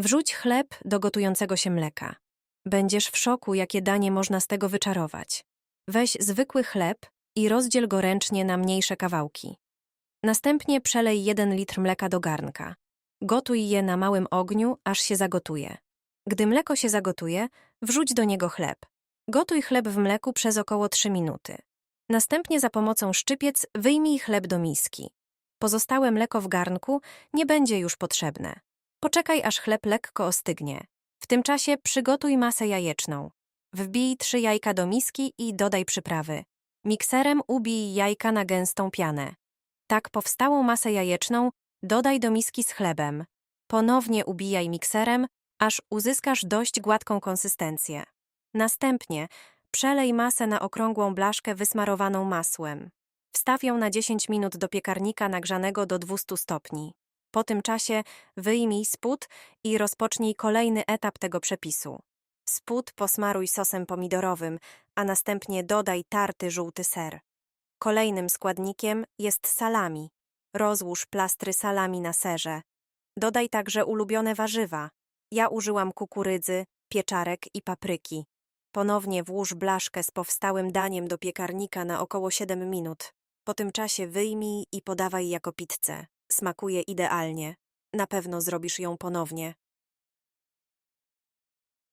Wrzuć chleb do gotującego się mleka. Będziesz w szoku, jakie danie można z tego wyczarować. Weź zwykły chleb i rozdziel go ręcznie na mniejsze kawałki. Następnie przelej 1 litr mleka do garnka. Gotuj je na małym ogniu, aż się zagotuje. Gdy mleko się zagotuje, wrzuć do niego chleb. Gotuj chleb w mleku przez około 3 minuty. Następnie za pomocą szczypiec wyjmij chleb do miski. Pozostałe mleko w garnku nie będzie już potrzebne. Poczekaj, aż chleb lekko ostygnie. W tym czasie przygotuj masę jajeczną. Wbij trzy jajka do miski i dodaj przyprawy. Mikserem ubij jajka na gęstą pianę. Tak powstałą masę jajeczną dodaj do miski z chlebem. Ponownie ubijaj mikserem, aż uzyskasz dość gładką konsystencję. Następnie przelej masę na okrągłą blaszkę wysmarowaną masłem. Wstaw ją na 10 minut do piekarnika nagrzanego do 200 stopni. Po tym czasie wyjmij spód i rozpocznij kolejny etap tego przepisu. Spód posmaruj sosem pomidorowym, a następnie dodaj tarty żółty ser. Kolejnym składnikiem jest salami. Rozłóż plastry salami na serze. Dodaj także ulubione warzywa. Ja użyłam kukurydzy, pieczarek i papryki. Ponownie włóż blaszkę z powstałym daniem do piekarnika na około 7 minut. Po tym czasie wyjmij i podawaj jako pizzę. Smakuje idealnie. Na pewno zrobisz ją ponownie.